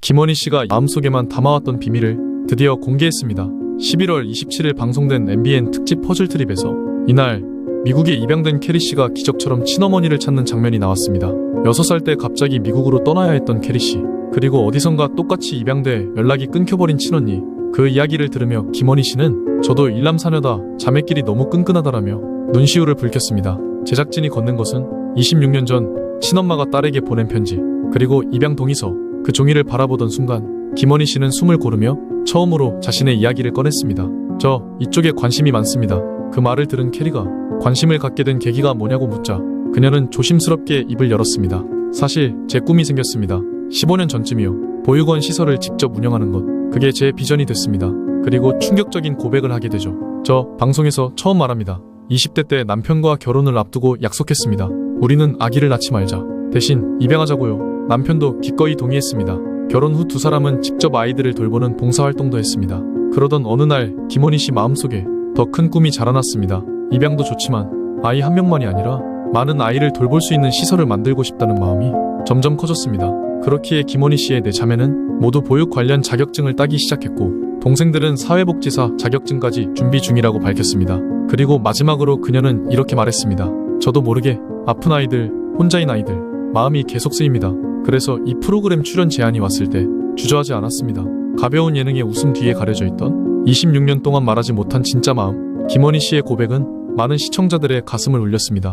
김원희 씨가 마음속에만 담아왔던 비밀을 드디어 공개했습니다. 11월 27일 방송된 MBN 특집 퍼즐 트립에서 이날 미국에 입양된 캐리 씨가 기적처럼 친어머니를 찾는 장면이 나왔습니다. 6살 때 갑자기 미국으로 떠나야 했던 캐리 씨. 그리고 어디선가 똑같이 입양돼 연락이 끊겨버린 친언니. 그 이야기를 들으며 김원희 씨는 저도 일남사녀다 자매끼리 너무 끈끈하다라며 눈시울을 붉혔습니다. 제작진이 건넨 것은 26년 전 친엄마가 딸에게 보낸 편지 그리고 입양 동의서 그 종이를 바라보던 순간 김원희 씨는 숨을 고르며 처음으로 자신의 이야기를 꺼냈습니다. 저 이쪽에 관심이 많습니다. 그 말을 들은 캐리가 관심을 갖게 된 계기가 뭐냐고 묻자 그녀는 조심스럽게 입을 열었습니다. 사실 제 꿈이 생겼습니다. 15년 전쯤이요. 보육원 시설을 직접 운영하는 것. 그게 제 비전이 됐습니다. 그리고 충격적인 고백을 하게 되죠. 저 방송에서 처음 말합니다. 20대 때 남편과 결혼을 앞두고 약속했습니다. 우리는 아기를 낳지 말자. 대신 입양하자고요. 남편도 기꺼이 동의했습니다. 결혼 후 두 사람은 직접 아이들을 돌보는 봉사활동도 했습니다. 그러던 어느 날 김원희 씨 마음속에 더 큰 꿈이 자라났습니다. 입양도 좋지만 아이 한 명만이 아니라 많은 아이를 돌볼 수 있는 시설을 만들고 싶다는 마음이 점점 커졌습니다. 그렇기에 김원희 씨의 네 자매는 모두 보육 관련 자격증을 따기 시작했고 동생들은 사회복지사 자격증까지 준비 중이라고 밝혔습니다. 그리고 마지막으로 그녀는 이렇게 말했습니다. 저도 모르게 아픈 아이들, 혼자인 아이들, 마음이 계속 쓰입니다. 그래서 이 프로그램 출연 제안이 왔을 때 주저하지 않았습니다. 가벼운 예능의 웃음 뒤에 가려져 있던 26년 동안 말하지 못한 진짜 마음. 김원희 씨의 고백은 많은 시청자들의 가슴을 울렸습니다.